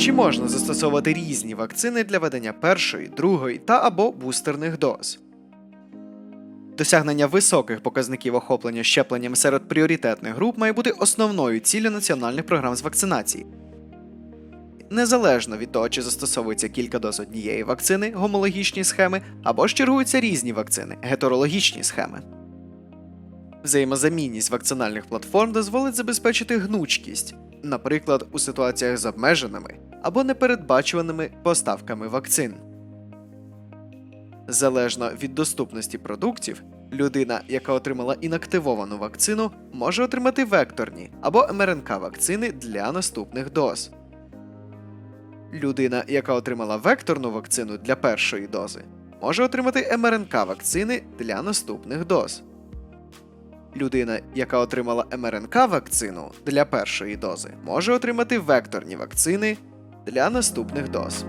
Чи можна застосовувати різні вакцини для ведення першої, другої та або бустерних доз? Досягнення високих показників охоплення щепленням серед пріоритетних груп має бути основною ціллю національних програм з вакцинації. Незалежно від того, чи застосовується кілька доз однієї вакцини, гомологічні схеми, або ж чергуються різні вакцини, гетерологічні схеми. Взаємозамінність вакцинальних платформ дозволить забезпечити гнучкість, наприклад, у ситуаціях з обмеженими або непередбачуваними поставками вакцин. Залежно від доступності продуктів, людина, яка отримала інактивовану вакцину, може отримати векторні або МРНК вакцини для наступних доз. Людина, яка отримала векторну вакцину для першої дози, може отримати МРНК вакцини для наступних доз. Людина, яка отримала МРНК вакцину для першої дози, може отримати векторні вакцини для наступних доз.